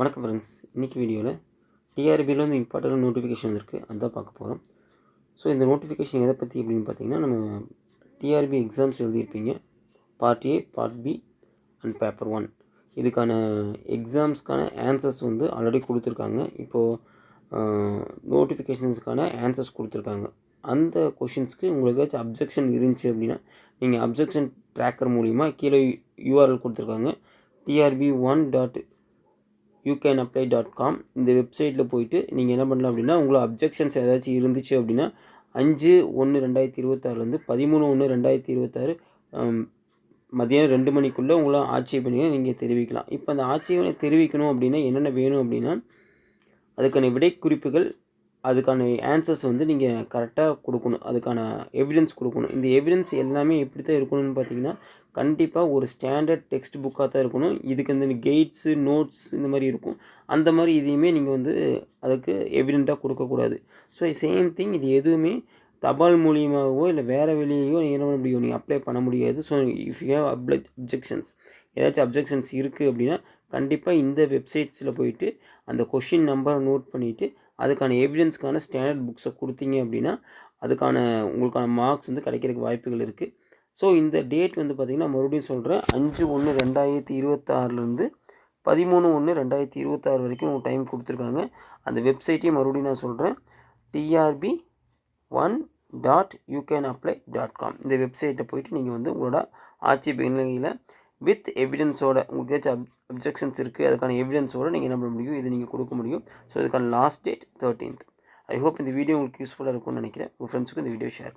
வணக்கம் ஃப்ரெண்ட்ஸ் இன்றைக்கி வீடியோவில் டிஆர்பியில் வந்து இம்பார்ட்டன்ட் நோட்டிஃபிகேஷன் இருக்குது அதுதான் பார்க்க போகிறோம் ஸோ இந்த நோட்டிஃபிகேஷன் எதை பற்றி அப்படின்னு பார்த்தீங்கன்னா நம்ம TRP exams எழுதியிருப்பீங்க. Part A part B and paper one இதுக்கான எக்ஸாம்ஸ்க்கான ஆன்சர்ஸ் வந்து ஆல்ரெடி கொடுத்துருக்காங்க. இப்போது நோட்டிஃபிகேஷன்ஸ்க்கான ஆன்சர்ஸ் கொடுத்துருக்காங்க. அந்த கொஷின்ஸ்க்கு உங்களுக்கு ஏதாச்சும் அப்ஜெக்ஷன் இருந்துச்சு அப்படின்னா நீங்கள் அப்ஜெக்ஷன் ட்ராக்கர் மூலிமா கீழே யூஆர்எல் கொடுத்துருக்காங்க. TRP one dot you can apply dot com இந்த வெப்சைட்டில் போயிட்டு நீங்கள் என்ன பண்ணலாம் அப்படின்னா உங்களுக்கு அப்ஜெக்ஷன்ஸ் ஏதாச்சும் இருந்துச்சு அப்படின்னா அஞ்சு ஒன்று ரெண்டாயிரத்தி இருபத்தாறுலேருந்து பதிமூணு ஒன்று ரெண்டாயிரத்தி இருபத்தாறு மதியானம் ரெண்டு மணிக்குள்ளே உங்களை ஆட்சேபனையை நீங்கள் தெரிவிக்கலாம். இப்போ அந்த ஆட்சேபனை தெரிவிக்கணும் அப்படின்னா என்னென்ன வேணும் அப்படின்னா அதுக்கான விடை குறிப்புகள் அதுக்கான ஆன்சர்ஸ் வந்து நீங்கள் கரெக்டாக கொடுக்கணும். அதுக்கான எவிடன்ஸ் கொடுக்கணும். இந்த எவிடன்ஸ் எல்லாமே எப்படி தான் இருக்கணும்னு பார்த்தீங்கன்னா கண்டிப்பாக ஒரு ஸ்டாண்டர்ட் டெக்ஸ்ட் புக்காக தான் இருக்கணும். இதுக்கு வந்து கெய்ட்ஸு நோட்ஸ் இந்த மாதிரி இருக்கும். அந்த மாதிரி இதையுமே நீங்கள் வந்து அதுக்கு எவிடெண்ட்டாக கொடுக்கக்கூடாது. ஸோ சேம் திங் இது எதுவுமே தபால் மூலியமாகவோ இல்லை வேறு வெளியேயோ நீங்கள் என்ன பண்ண முடியும்? நீங்கள் அப்ளை பண்ண முடியாது. So if you have apply objections ஏதாச்சும் அப்ஜெக்ஷன்ஸ் இருக்குது அப்படின்னா கண்டிப்பாக இந்த வெப்சைட்ஸில் போயிட்டு அந்த கொஷின் நம்பரை நோட் பண்ணிவிட்டு அதுக்கான எவிடன்ஸ்க்கான ஸ்டாண்டர்ட் புக்ஸை கொடுத்தீங்க அப்படின்னா அதுக்கான உங்களுக்கான மார்க்ஸ் வந்து கிடைக்கிறதுக்கு வாய்ப்புகள் இருக்குது ஸோ இந்த டேட் வந்து பார்த்திங்கன்னா மறுபடியும் சொல்கிறேன் அஞ்சு ஒன்று ரெண்டாயிரத்தி இருபத்தாறுலேருந்து பதிமூணு ஒன்று ரெண்டாயிரத்தி இருபத்தாறு வரைக்கும் உங்கள் டைம் கொடுத்துருக்காங்க. அந்த வெப்சைட்டையும் மறுபடியும் நான் சொல்கிறேன் TRP one dot you can apply dot com இந்த வெப்சைட்டை போயிட்டு நீங்கள் வந்து உங்களோட ஆட்சி பின்னணியில் வித் எவிடன்ஸோட உங்களுக்கு ஏதாச்சும் அப் அப்ஜெக்ஷன்ஸ் இருக்குது அதுக்கான எவிடன்ஸோடு நீங்கள் என்ன பண்ண முடியும் இது நீங்கள் கொடுக்க முடியும். ஸோ இதுக்கான last date thirteenth I hope இந்த வீடியோ உங்களுக்கு யூஸ்ஃபுல்லாக இருக்கும்னு நினைக்கிறேன். உங்கள் ஃப்ரெண்ட்ஸுக்கு இந்த வீடியோ ஷேர்